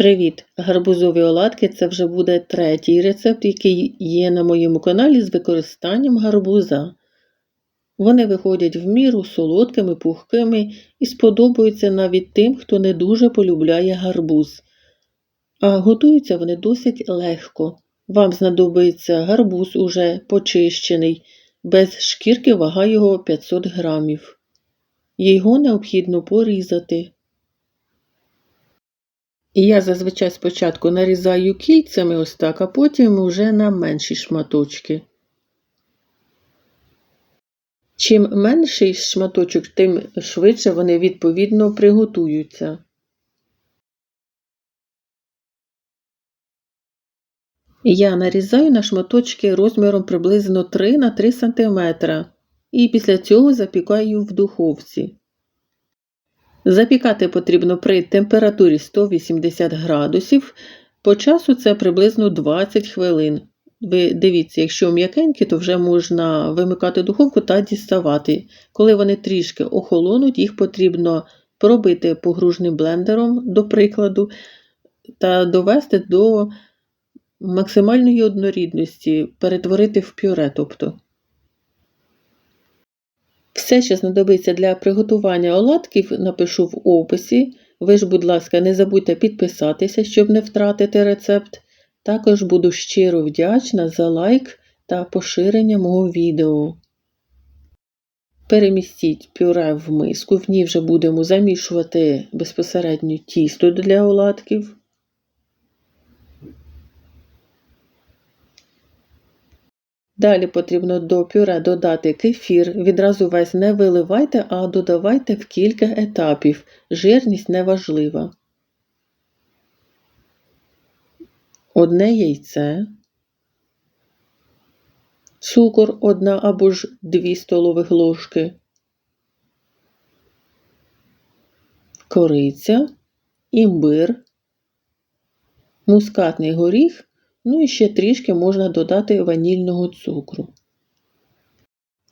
Привіт! Гарбузові оладки це вже буде третій рецепт, який є на моєму каналі з використанням гарбуза. Вони виходять в міру солодкими, пухкими і сподобаються навіть тим, хто не дуже полюбляє гарбуз. А готуються вони досить легко. Вам знадобиться гарбуз уже почищений, без шкірки вага його 500 грамів. Його необхідно порізати. І я зазвичай спочатку нарізаю кільцями ось так, а потім вже на менші шматочки. Чим менший шматочок, тим швидше вони відповідно приготуються. Я нарізаю на шматочки розміром приблизно 3 на 3 см і після цього запікаю в духовці. Запікати потрібно при температурі 180 градусів. По часу це приблизно 20 хвилин. Ви дивіться, якщо м'якенькі, то вже можна вимикати духовку та діставати. Коли вони трішки охолонуть, їх потрібно пробити погружним блендером, до прикладу, та довести до максимальної однорідності, перетворити в пюре. тобто. Все, що знадобиться для приготування оладків, напишу в описі. Ви ж, будь ласка, не забудьте підписатися, щоб не втратити рецепт. Також буду щиро вдячна за лайк та поширення мого відео. Перемістіть пюре в миску, в ній вже будемо замішувати безпосередньо тісто для оладків. Далі потрібно до пюре додати кефір. Відразу весь не виливайте, а додавайте в кілька етапів. Жирність не важлива. Одне яйце, цукор одна або ж дві столових ложки, кориця, імбир, мускатний горіх Ну і ще трішки можна додати ванільного цукру.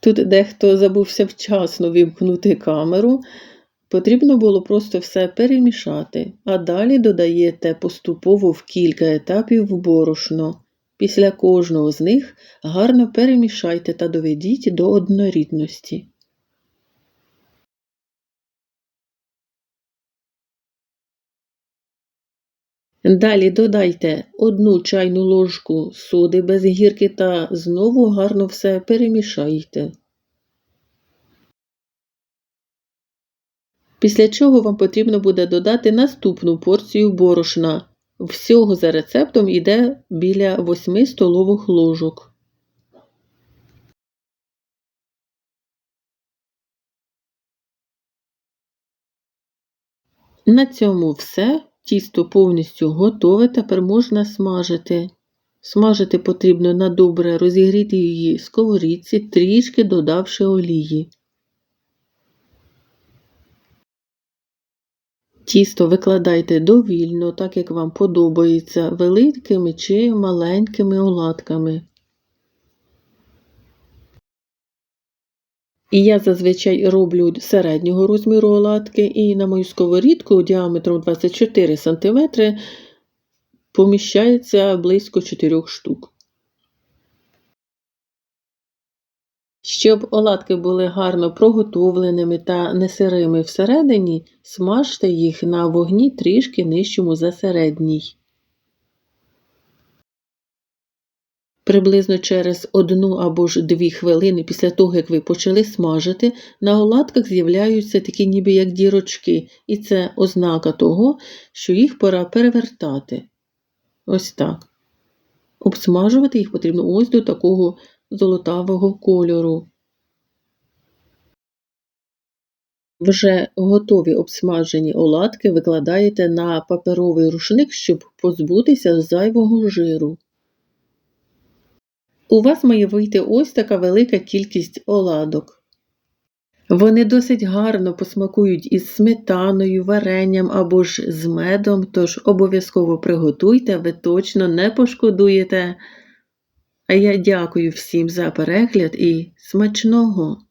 Тут дехто забувся вчасно вімкнути камеру, потрібно було просто все перемішати, а далі додаєте поступово в кілька етапів борошно. Після кожного з них гарно перемішайте та доведіть до однорідності. Далі додайте одну чайну ложку соди без гірки та знову гарно все перемішайте. Після чого вам потрібно буде додати наступну порцію борошна. Всього за рецептом йде біля 8 столових ложок. На цьому все. Тісто повністю готове, тепер можна смажити. Смажити потрібно на добре розігріти її сковорідці, трішки додавши олії. Тісто викладайте довільно, так як вам подобається, великими чи маленькими оладками. І я зазвичай роблю середнього розміру оладки, і на мою сковорідку діаметром 24 см поміщається близько 4 штук. Щоб оладки були гарно проготовленими та не сирими всередині, смажте їх на вогні трішки нижчому за середній. Приблизно через одну або ж дві хвилини після того, як ви почали смажити, на оладках з'являються такі ніби як дірочки, і це ознака того, що їх пора перевертати. Ось так. Обсмажувати їх потрібно ось до такого золотавого кольору. Вже готові обсмажені оладки викладаєте на паперовий рушник, щоб позбутися зайвого жиру. У вас має вийти ось така велика кількість оладок. Вони досить гарно посмакують із сметаною, варенням або ж з медом, тож обов'язково приготуйте, ви точно не пошкодуєте. А я дякую всім за перегляд і смачного!